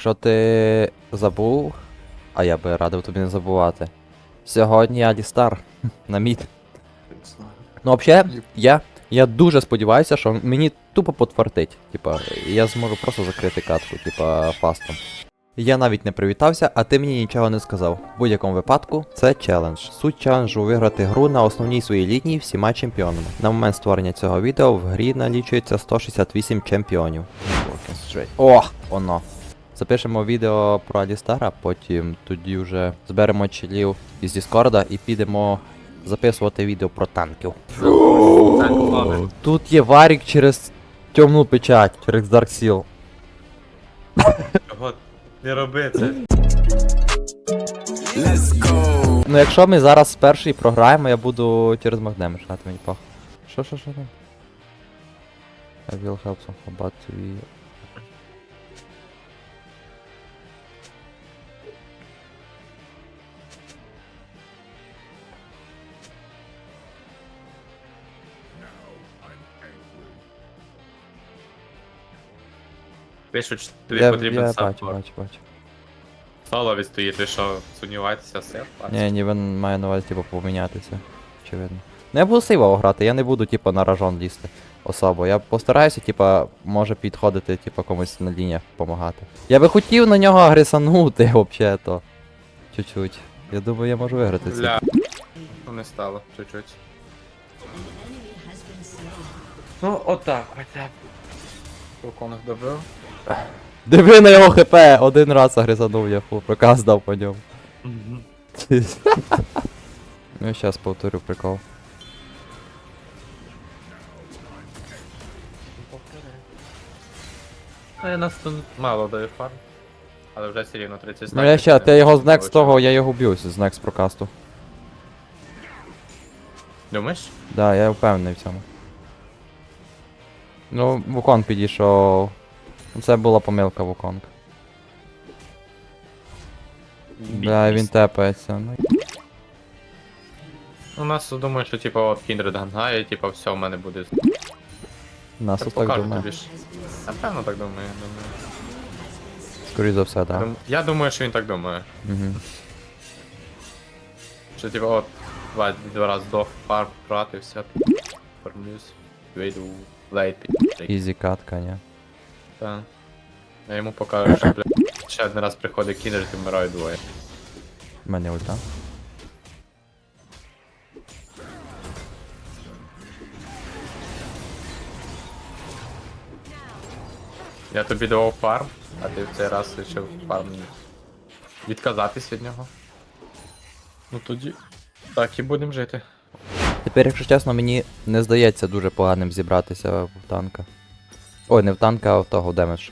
Якщо ти забув, а я би радив тобі не забувати. Сьогодні Алістар на мід. Ну, взагалі, я, я дуже сподіваюся, що мені тупо потвартить. Типа, я зможу просто закрити катку, типа, фастом. Я навіть не привітався, а ти мені нічого не сказав. В будь-якому випадку, це челендж. Суть челенджу виграти гру на основній своїй лінії всіма чемпіонами. На момент створення цього відео в грі налічується 168 чемпіонів. О, воно. Запишемо відео про Алістара, потім тоді вже зберемо чилів із Діскорда і підемо записувати відео про танків. Тут є варік через темну печать, через Dark Seal. Чого не роби це? Ну якщо ми зараз перший програємо, я буду через Магдем шати мені пах. Що, що, що там? I will help some but Пишуть, що тобі Я, потрібен я бачу, саппорт. бачу, бачу. Соло відстоїть, ви що, сумніваєтеся все? Ні, ні, він має на увазі, типу, помінятися. Очевидно. Ну я буду сейвово грати, я не буду, типу, на ражон лізти особо. Я постараюся, типа, може підходити, типа, комусь на лініях допомагати. Я би хотів на нього агресанути, взагалі-то. Чуть-чуть. Я думаю, я можу виграти це. Бля. Ну не стало, чуть-чуть. Ну, отак, хоча б. Руконах добив. Диви на його хп! Один раз агресанув, я фу, проказ дав по ньому. ну і щас повторю прикол. Ну, я нас тут мало даю фарм. Але вже все рівно 30 Ну я ще, я його з next того, я його б'юсь з next прокасту. Думаєш? Да, я впевнений в цьому. Ну, Вуконг підійшов. Це була помилка Вуконг. Да, він тепається. Ну, У нас думаю, що типа от Kindred гангає, типа все в мене буде. нас тут так покажу думає. тобі ж. Напевно так думаю, я думаю. Скоріше за все, так. Дум- Я думаю, що він так думає. Угу. Що типа от два, два рази здох, пар прати, все. Формлюсь. Вийду в лейт. Ізі катка, ні. Так. Я йому покажу, що бля, ще один раз приходить кінер і вмираю двоє. В мене ульта. Я тобі давав фарм, а ти в цей раз вирішив фарм відказатись від нього. Ну тоді. Так і будемо жити. Тепер, якщо чесно, мені не здається дуже поганим зібратися в танка. Ой, не в танка, а в того демедж.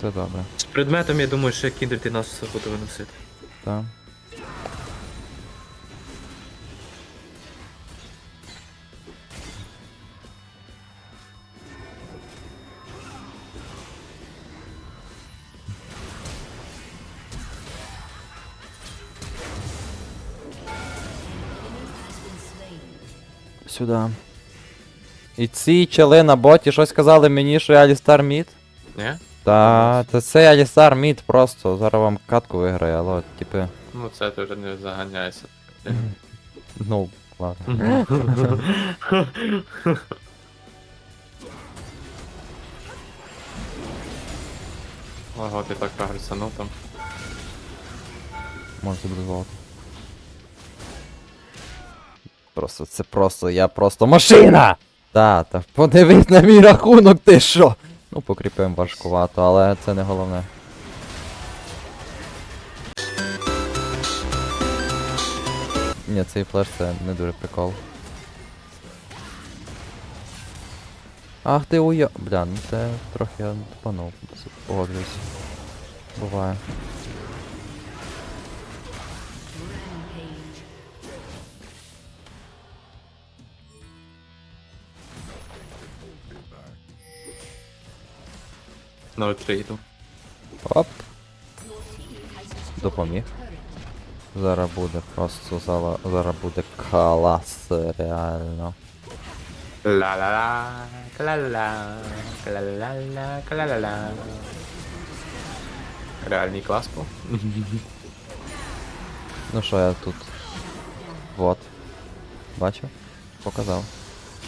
Це добре. З предметом я думаю, що кіндер ти нас все буде виносити. Так. Сюди. І ці чели на боті щось сказали мені, що я Алістар Мід? Ні? Та, це цей Алістар Мід просто. Зараз вам катку виграє, але от, типи. Ну це ти вже не заганяйся. Ну, ладно. Ого, ти так агресанув там. Собі дозволити. Просто це просто, я просто машина! Та, та подивись на мій рахунок, ти що? Ну, покріпимо важкувато, але це не головне. Ні, цей флеш це не дуже прикол. Ах ти уйо... Бля, ну це трохи я тупанув, погоджуюсь. Буває. На ретрейду. Оп. Допоміг. Зараз буде просто зала... зараз буде калас, реально. Ла-ла-ла, кла-ла-ла, кла-ла-ла, кла-ла-ла. Реальний клас був. Ну що я тут. Вот. Бачив? Показав.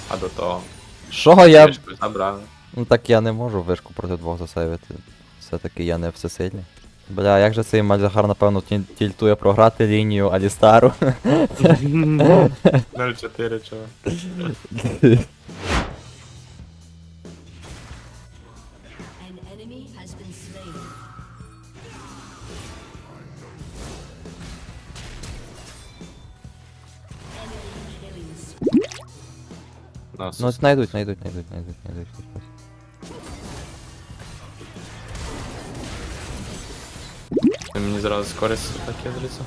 А до того. Що я. Забрали. Ну так я не можу вишку проти двох засейвити. Все-таки я не всесильний. Бля, як же цей Мальзахар, напевно, тільтує програти лінію Алістару. 0-4 чого. Ну, знайдуть, знайдуть, знайдуть, знайдуть, знайдуть. Мені зразу скорість таке зліться.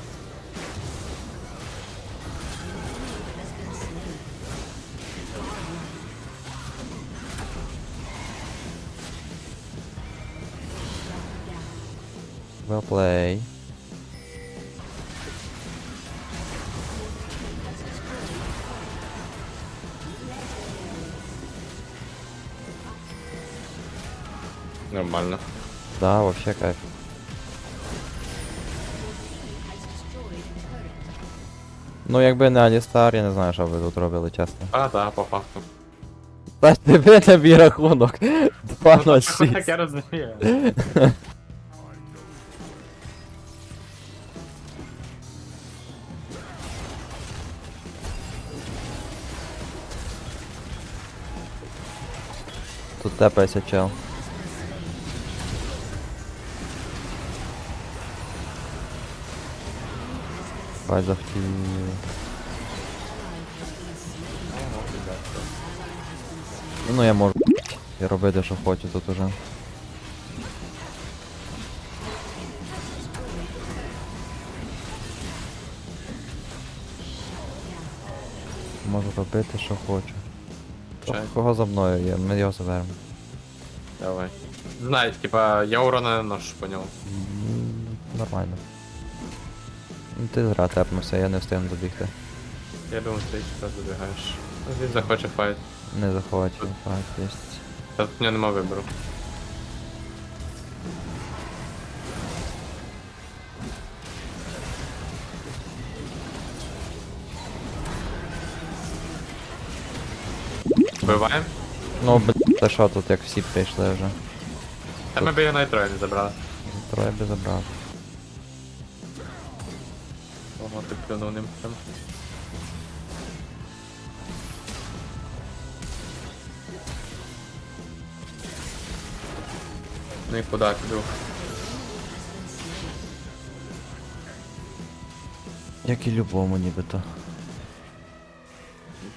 Well play. Нормально. Да, вообще кайф. Ну, якби не Алістар, я не знаю, що ви тут робили, чесно. А, да, по факту. Та тебе тобі рахунок. 2-0-6. Так я розумію. Тут тепається чел. Бать захотів. Ну я можу і робити, що хочу тут уже. Можу робити, що хочу. Чай. Кого за мною є? Ми його заберемо. Давай. Знаю, типа, я урона не ношу, понял. Нормально. Ну, Ти зра тепнувся, я не встигну добігти. Я думаю, ти сюди забігаєш. Ну, Він захоче файт. Не заховати файт єсть. Та тут в нього нема вибору. Вбиваємо? Ну, б... та що тут, як всі прийшли вже. Та ми б його навіть троє не забрали. Троє би забрав. Ти плюнув ним прям. Ну і куди піду? Як і любому нібито.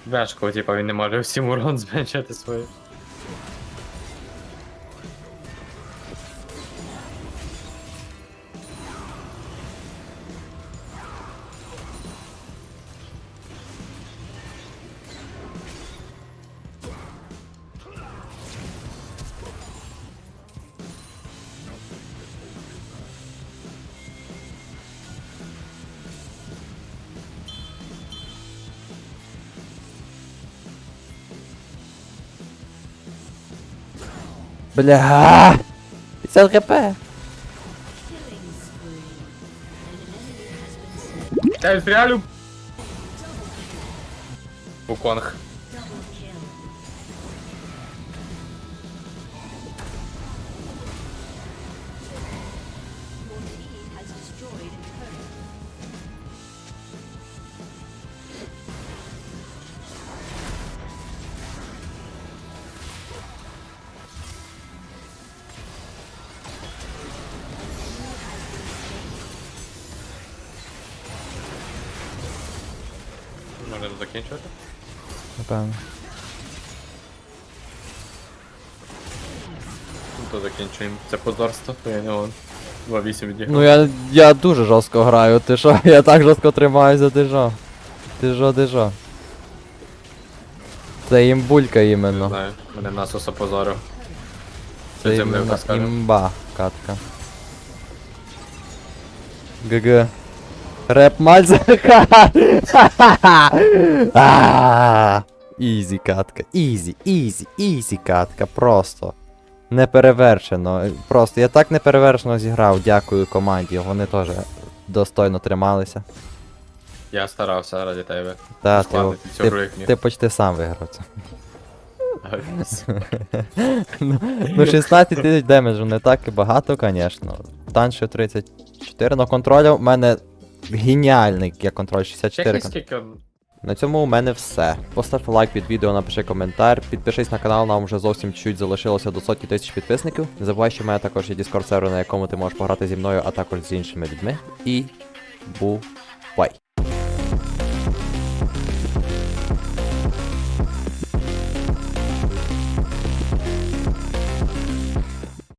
Важко, типа він не може всім урон зменшити свою. Бля! 50 хп! Я стреляю! Буконг. Можемо закінчувати? Напевно. Ну то закінчуємо. Це позорство, то я не он. 2-8 відіграв. Ну я, я дуже жорстко граю, ти що? Я так жорстко що? Ти що, ти що? Це імбулька Не іменно. знаю, мене насос опозорив. Це Це землю іменно імба катка. ГГ. Реп Мальзаха! А! Ізі катка, ізі, ізі, ізі катка, просто. неперевершено. Просто я так неперевершено зіграв, дякую команді. Вони теж достойно трималися. Я старався ради тебе. Та, ти, ти, ти почти сам виграв це. Ну 16 тисяч демеджу не так і багато, звісно. Таншив 34, но контроля в мене геніальний є контроль 64. Чекай, скільки. На цьому у мене все. Постав лайк під відео, напиши коментар, підпишись на канал, нам вже зовсім чуть залишилося до сотні тисяч підписників. Не забувай, що в мене також є Discord сервер, на якому ти можеш пограти зі мною, а також з іншими людьми. І бувай!